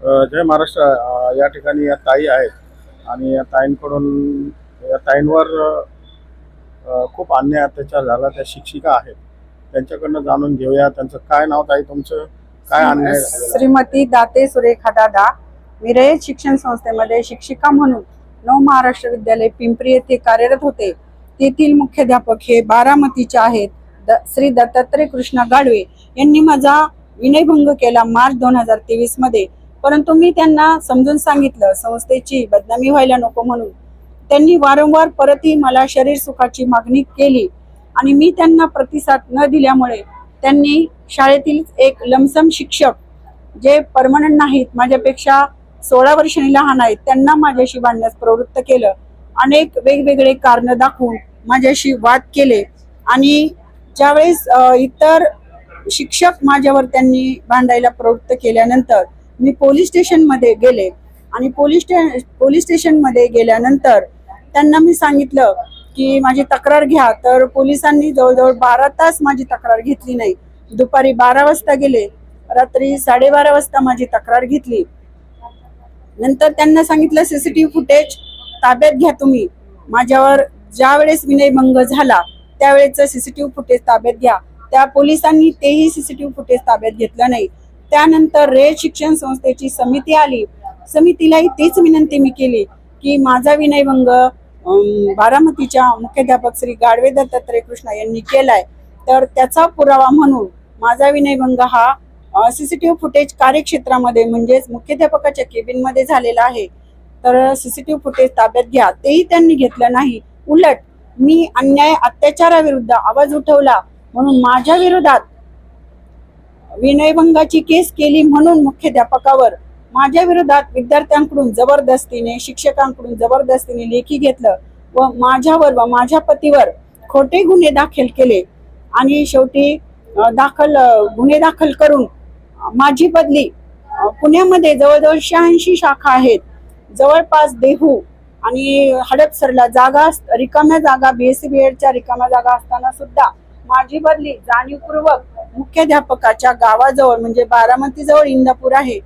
जय महाराष्ट्र या ठिकाणी या ताई आहेत आणि या ताईंकडून या ताईंवर खूप अन्याय अत्याचार झाला. त्या शिक्षिका आहेत. त्यांच्याकडनं जाणून घेऊया. त्यांचं काय नाव ताई तुमचं? काय अन्याय? श्रीमती दाते सुरेखा दादा मी रयत शिक्षण संस्थेमध्ये शिक्षिका म्हणून नव महाराष्ट्र विद्यालय पिंपरी येथे कार्यरत होते. तेथील मुख्याध्यापक हे बारामतीचे आहेत. द, श्री दत्तात्रय कृष्णा गाडवे यांनी माझा विनयभंग केला मार्च दोन हजार तेवीसमध्ये परंतु मी त्यांना समजून सांगितलं संस्थेची बदनामी व्हायला नको म्हणून. त्यांनी वारंवार परतही मला शरीर सुखाची मागणी केली आणि मी त्यांना प्रतिसाद न दिल्यामुळे त्यांनी शाळेतील एक लमसम शिक्षक जे परमनंट नाहीत माझ्यापेक्षा सोळा वर्षांनी लहान आहेत त्यांना माझ्याशी भांडण्यास प्रवृत्त केलं. अनेक वेगवेगळे कारण दाखवून माझ्याशी वाद केले आणि ज्यावेळेस इतर शिक्षक माझ्यावर त्यांनी भांडायला प्रवृत्त केल्यानंतर मी पोलीस स्टेशनमध्ये गेले. आणि पोलीस स्टे पोलीस स्टेशनमध्ये गेल्यानंतर त्यांना मी सांगितलं की माझी तक्रार घ्या. तर पोलिसांनी जवळजवळ बारा तास माझी तक्रार घेतली नाही. दुपारी बारा वाजता गेले. रात्री साडेबारा वाजता माझी तक्रार घेतली. नंतर त्यांना सांगितलं सीसीटीव्ही फुटेज ताब्यात घ्या तुम्ही. माझ्यावर ज्या वेळेस विनयभंग झाला त्यावेळेचं सीसीटीव्ही फुटेज ताब्यात घ्या. त्या पोलिसांनी तेही सीसीटीव्ही फुटेज ताब्यात घेतलं नाही. त्यानंतर रे शिक्षण संस्थेची समिती आली. समितीलाही तीच विनंती मी केली की माझा विनयभंग बारामतीच्या मुख्याध्यापक श्री गाडवे दत्तात्रय कृष्णा यांनी केलाय. तर त्याचा पुरावा म्हणून माझा विनयभंग हा सीसीटीव्ही फुटेज कार्यक्षेत्रामध्ये म्हणजेच मुख्याध्यापकाच्या केबिनमध्ये झालेला आहे. तर सीसीटीव्ही फुटेज ताब्यात घ्या तेही त्यांनी घेतलं नाही. उलट मी अन्याय अत्याचाराविरुद्ध आवाज उठवला म्हणून माझ्या विरोधात विनयभंगाची केस केली म्हणून मुख्याध्यापकावर माझ्या विरोधात विद्यार्थ्यांकडून जबरदस्तीने शिक्षकांकडून जबरदस्तीने लेखी घेतलं व माझ्यावर व माझ्या पतीवर खोटे गुन्हे दाखल केले. आणि शेवटी दाखल गुन्हे दाखल करून माझी बदली पुण्यामध्ये जवळजवळ शहाऐंशी शाखा आहेत. जवळपास देहू आणि हडपसरला जागा अस- रिकाम्या जागा बीएससी बी एडच्या रिकाम्या जागा असताना सुद्धा माझी बदली जाणीवपूर्वक मुख्याध्यापकाच्या गावाजवळ म्हणजे बारामतीजवळ इंदापूर आहे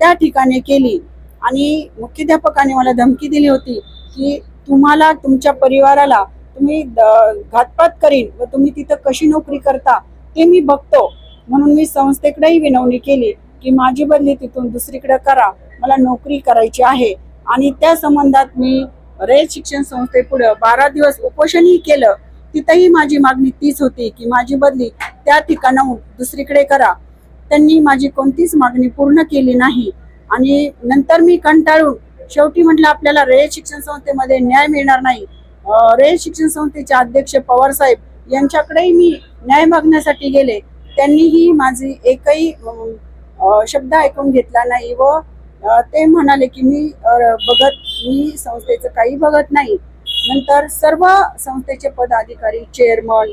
त्या ठिकाणी केली. आणि मुख्याध्यापकाने मला धमकी दिली होती की तुम्हाला तुमच्या परिवाराला तुम्ही घातपात करीन व तुम्ही तिथं कशी नोकरी करता ते मी बघतो. म्हणून मी संस्थेकडेही विनवणी केली की माझी बदली तिथून दुसरीकडे करा मला नोकरी करायची आहे. आणि त्या संबंधात मी रयत शिक्षण संस्थेपुढं बारा दिवस उपोषणही केलं. तिथंही माझी मागणी तीच होती की माझी बदली त्या ठिकाणाहून दुसरीकडे करा. त्यांनी माझी कोणतीच मागणी पूर्ण केली नाही. आणि नंतर मी कंटाळून शेवटी म्हटलं आपल्याला रयत शिक्षण संस्थेमध्ये न्याय मिळणार नाही. अं, रयत शिक्षण संस्थेचे अध्यक्ष पवार साहेब यांच्याकडेही मी न्याय मागण्यासाठी गेले. त्यांनीही माझी एकही शब्द ऐकून घेतला नाही व ते म्हणाले की मी बघत मी संस्थेचं काही बघत नाही. नंतर सर्व संस्थेचे पदाधिकारी चेअरमन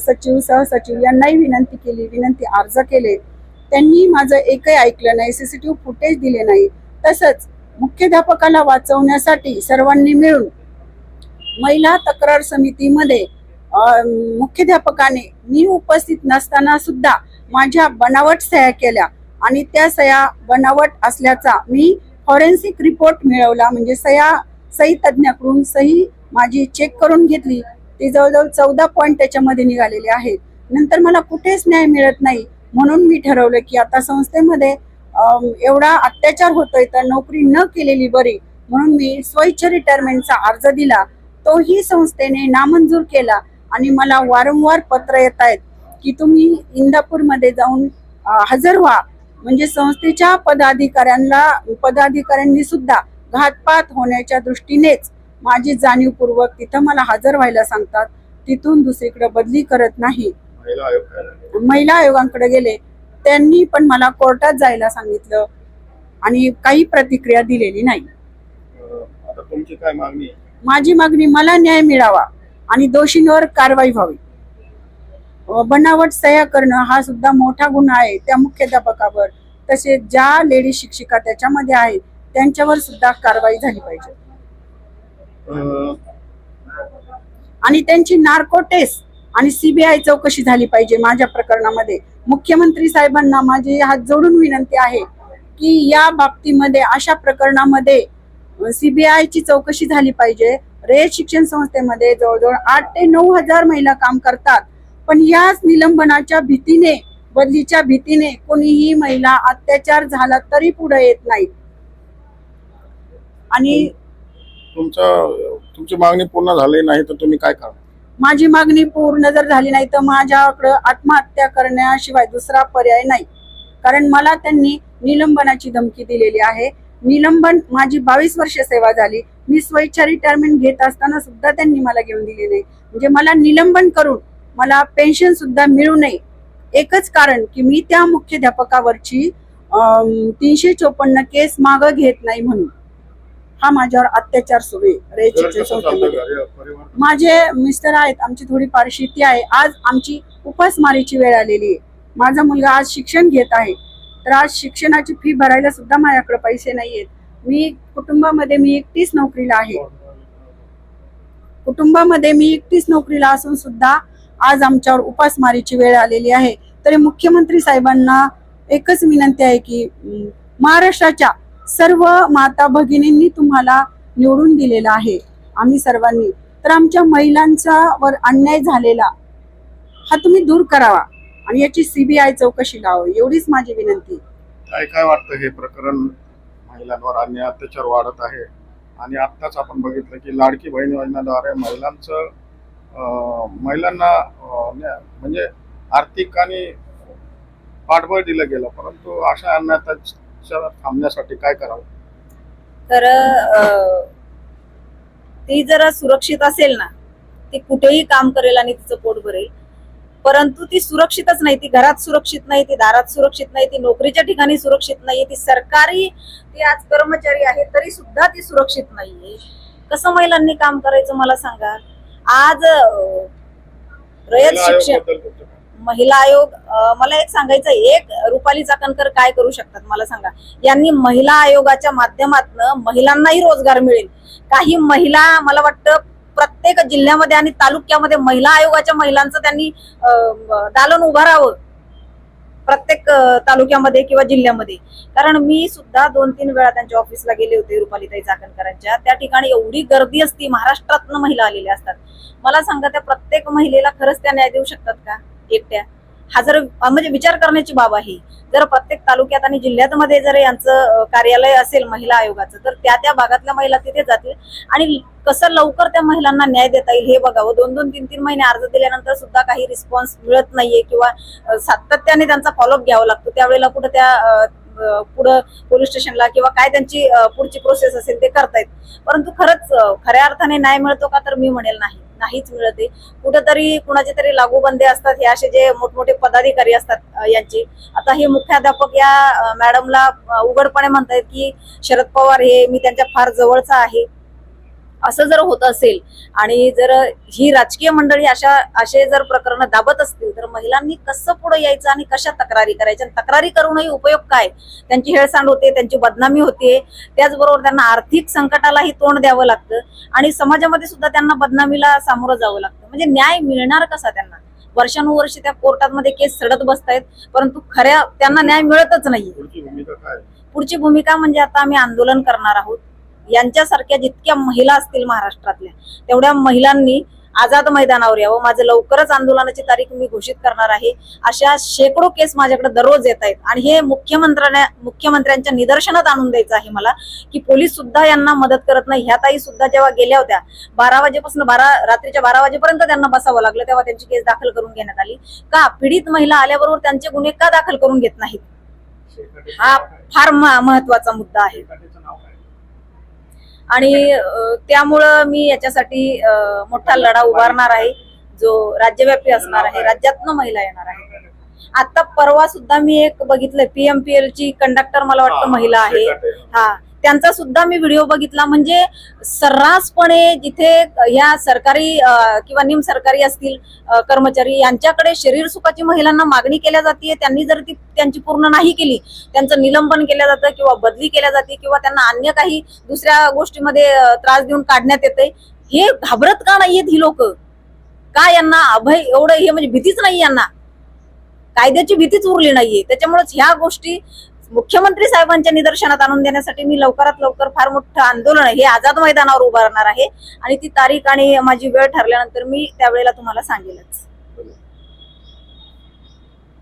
सचिव सहसचिव यांनाही विनंती केली विनंती अर्ज केले. त्यांनी माझं एकही ऐकलं नाही सीसीटीव्ही फुटेज दिले नाही. तसंच मुख्याध्यापकाला वाचवण्यासाठी सर्वांनी मिळून महिला तक्रार समितीमध्ये मुख्याध्यापकाने मी उपस्थित नसताना सुद्धा माझ्या बनावट सह्या केल्या आणि त्या सह्या बनावट असल्याचा मी फॉरेन्सिक रिपोर्ट मिळवला. म्हणजे सह्या सही तज्ज्ञाकडून सही माझी चेक करून घेतली. ते जवळजवळ चौदा पॉईंट त्याच्यामध्ये निघालेले आहेत. नंतर मला कुठेच न्याय मिळत नाही. म्हणून मी ठरवलं की आता संस्थेमध्ये एवढा अत्याचार होतोय तर नोकरी न केलेली बरी. म्हणून मी स्वच्छ रिटायरमेंटचा अर्ज दिला. तोही संस्थेने नामंजूर केला आणि मला वारंवार पत्र येत आहेत की तुम्ही इंदापूरमध्ये जाऊन हजर व्हा. म्हणजे संस्थेच्या पदाधिकाऱ्यांना पदाधिकाऱ्यांनी सुद्धा घातपात होण्याच्या दृष्टीनेच माझी जाणीवपूर्वक तिथं मला हजर व्हायला सांगतात. तिथून दुसरीकडे बदली करत नाही. महिला आयोगांकडे गेले. त्यांनी पण मला कोर्टात जायला सांगितलं आणि काही प्रतिक्रिया दिलेली नाही. अ, आता तुमची काय मागणी? आहे? माझी मागणी मला न्याय मिळावा आणि दोषींवर कारवाई व्हावी. बनावट सह्या करणं हा सुद्धा मोठा गुन्हा आहे. त्या मुख्याध्यापकावर तसेच ज्या लेडी शिक्षिका त्याच्यामध्ये आहेत त्यांच्यावर सुद्धा कारवाई झाली पाहिजे. आणि त्यांची नार्को टेस्ट आणि सीबीआय चौकशी झाली पाहिजे माझ्या प्रकरणामध्ये. मुख्यमंत्री साहेबांना माझी हात जोडून विनंती आहे की या बाबतीमध्ये अशा प्रकरणामध्ये सीबीआयची चौकशी झाली पाहिजे. रयत शिक्षण संस्थेमध्ये जवळजवळ आठ ते नऊ हजार महिला काम करतात. पण याच निलंबनाच्या भीतीने बदलीच्या भीतीने कोणीही महिला अत्याचार झाला तरी पुढे येत नाहीत. आणि तुमचं तुमची मागणी पूर्ण झाली नाही तर तुम्ही काय करा माझी मागणी पूर्ण जर झाली नाही तर माझ्याकडं आत्महत्या करण्याशिवाय दुसरा पर्याय नाही. कारण मला त्यांनी निलंबनाची धमकी दिलेली आहे. निलंबन माझी बावीस वर्ष सेवा झाली. मी स्वेच्छा रिटायरमेंट घेत असताना सुद्धा त्यांनी मला घेऊन दिली नाही. म्हणजे मला निलंबन करून मला पेन्शन सुद्धा मिळू नये. एकच कारण की मी त्या मुख्याध्यापकावरची तीनशे चोपन्न केस मागं घेत नाही म्हणून. हा माझ्यावर अत्याचार सुरू आहे. शिक्षण संस्थेमध्ये माझे मिस्टर आहेत आमची थोडी शेती आहे. आज आमची उपासमारीची वेळ आलेली आहे. माझा मुलगा आज शिक्षण घेत आहे. तर आज शिक्षणाची फी भरायला सुद्धा माझ्याकडे पैसे नाही आहेत. मी कुटुंबामध्ये मी एकटीच नोकरीला आहे. कुटुंबामध्ये मी एकटीच नोकरीला असून सुद्धा आज आमच्यावर उपासमारीची वेळ आलेली आहे. तरी मुख्यमंत्री साहेबांना एकच विनंती आहे की महाराष्ट्राच्या सर्व माता भगिनींनी तुम्हाला निवडून दिलेलं आहे आम्ही सर्वांनी. तर आमच्या महिलांचा वर अन्याय झालेला हा तुम्ही दूर करावा आणि याची सीबीआय चौकशी लावावी एवढीच माझी विनंती. काय काय वाटतं हे प्रकरण? महिलांवर अन्याय अत्याचार वाढत आहे. आणि आत्ताच आपण बघितलं की लाडकी बहीण योजनेद्वारे महिलांचं महिलांना म्हणजे आर्थिक आणि पाठबळ दिलं गेलं परंतु अशा अन्यायाच्या थांबण्यासाठी काय करावं? तर ती जरा सुरक्षित असेल ना ती कुठेही काम करेल आणि तिचं पोट भरेल. परंतु ती सुरक्षितच नाही ती घरात सुरक्षित नाही ती दारात सुरक्षित नाही ती नोकरीच्या ठिकाणी सुरक्षित नाही ती सरकारी ती आज कर्मचारी आहे तरी सुद्धा ती सुरक्षित नाहीये. कसं महिलांनी काम करायचं मला सांगा? आज रयत शिक्षण? महिला आयोग मला एक सांगायचं एक रुपाली चाकणकर काय करू शकतात मला सांगा? यांनी महिला आयोगाच्या माध्यमातून महिलांनाही रोजगार मिळेल. काही महिला मला वाटतं प्रत्येक जिल्ह्यामध्ये आणि तालुक्यामध्ये महिला आयोगाच्या महिलांचं त्यांनी दालन उभारावं. प्रत्येक तालुक्यामध्ये किंवा जिल्ह्यामध्ये. कारण मी सुद्धा दोन तीन वेळा त्यांच्या ऑफिसला गेले होते रुपालीताई चाकणकरांच्या. त्या ठिकाणी एवढी गर्दी असती महाराष्ट्रातनं महिला आलेल्या असतात. मला सांगा त्या प्रत्येक महिलेला खरंच त्या न्याय देऊ शकतात का? एकट्या. हा जर म्हणजे विचार करण्याची बाब आहे. जर प्रत्येक तालुक्यात आणि जिल्ह्यामध्ये जर यांचं कार्यालय असेल महिला आयोगाचं तर त्या त्या भागातल्या महिला तिथे जातील. आणि कसं लवकर त्या महिलांना न्याय देता येईल हे बघावं. दोन दोन तीन तीन महिने अर्ज दिल्यानंतर सुद्धा काही रिस्पॉन्स मिळत नाहीये किंवा सातत्याने त्यांचा फॉलोअप घ्यावा लागतो. त्यावेळेला कुठं त्या पुढं पोलीस स्टेशनला किंवा काय त्यांची पुढची प्रोसेस असेल ते करतायत परंतु खरंच खऱ्या अर्थाने न्याय मिळतो का तर मी म्हणेल नाही. नाहीच मिळत आहे. कुठेतरी कुणाचे तरी लागूबंदे असतात हे असे जे मोठमोठे पदाधिकारी असतात यांचे. आता हे मुख्याध्यापक या मॅडमला उघडपणे म्हणतायत की शरद पवार हे मी त्यांच्या फार जवळचा आहे. असं जर होत असेल आणि जर ही राजकीय मंडळी अशा असे जर प्रकरण दाबत असतील तर महिलांनी कसं पुढे यायचं आणि कशा तक्रारी करायच्या? तक्रारी करूनही उपयोग काय? त्यांची हेळसांड होते त्यांची बदनामी होते त्याचबरोबर त्यांना आर्थिक संकटालाही तोंड द्यावं लागतं आणि समाजामध्ये सुद्धा त्यांना बदनामीला सामोरं जावं लागतं. म्हणजे न्याय मिळणार कसा त्यांना? वर्षानुवर्षे त्या कोर्टामध्ये केस सडत बसतायत परंतु खऱ्या त्यांना न्याय मिळतच नाही पुढची भूमिका म्हणजे आता आम्ही आंदोलन करणार आहोत. यांच्यासारख्या जितक्या महिला असतील महाराष्ट्रातल्या तेवढ्या महिलांनी आझाद मैदानावर यावं. माझं लवकरच आंदोलनाची तारीख मी घोषित करणार आहे. अशा शेकडो केस माझ्याकडे दररोज येत आहेत. आणि हे मुख्यमंत्र्यांना मुख्यमंत्र्यांच्या निदर्शनात आणून द्यायचं आहे मला की पोलीस सुद्धा यांना मदत करत नाही. ह्या ताई सुद्धा जेव्हा गेल्या होत्या बारा वाजेपासून बारा रात्रीच्या बारा वाजेपर्यंत त्यांना बसावं लागलं तेव्हा त्यांची केस दाखल करून घेण्यात आली. का पीडित महिला आल्याबरोबर त्यांचे गुन्हे का दाखल करून घेत नाहीत? हा फार महत्त्वाचा मुद्दा आहे. आणि त्यामुळं मी याच्यासाठी मोठा लढा उभारणार आहे. जो राज्यव्यापी असणार आहे. राज्यातनं महिला येणार आहे. आता परवा सुद्धा मी एक बघितलं पीएमपीएल ची कंडक्टर मला वाटतं महिला आहे. हा. त्यांचा सुद्धा मी व्हिडिओ बघितला. म्हणजे सर्रासपणे जिथे ह्या सरकारी किंवा निम सरकारी असतील कर्मचारी यांच्याकडे शरीर सुखाची महिलांना मागणी केल्या जाते त्यांनी जर ती त्यांची पूर्ण नाही केली त्यांचं निलंबन केलं जातं किंवा बदली केल्या जाते किंवा त्यांना अन्य काही दुसऱ्या गोष्टीमध्ये त्रास देऊन काढण्यात येते हे घाबरत का नाहीयेत ही लोक? का यांना अभय एवढं हे म्हणजे भीतीच नाही यांना? कायद्याची भीतीच उरली नाहीये. त्याच्यामुळेच ह्या गोष्टी मुख्यमंत्री साहेबांच्या निदर्शनात आणून देण्यासाठी मी लवकरात लवकर फार मोठं आंदोलन हे आझाद मैदानावर उभारणार आहे. आणि ती तारीख आणि माझी वेळ ठरल्यानंतर मी त्यावेळेला तुम्हाला सांगेलच.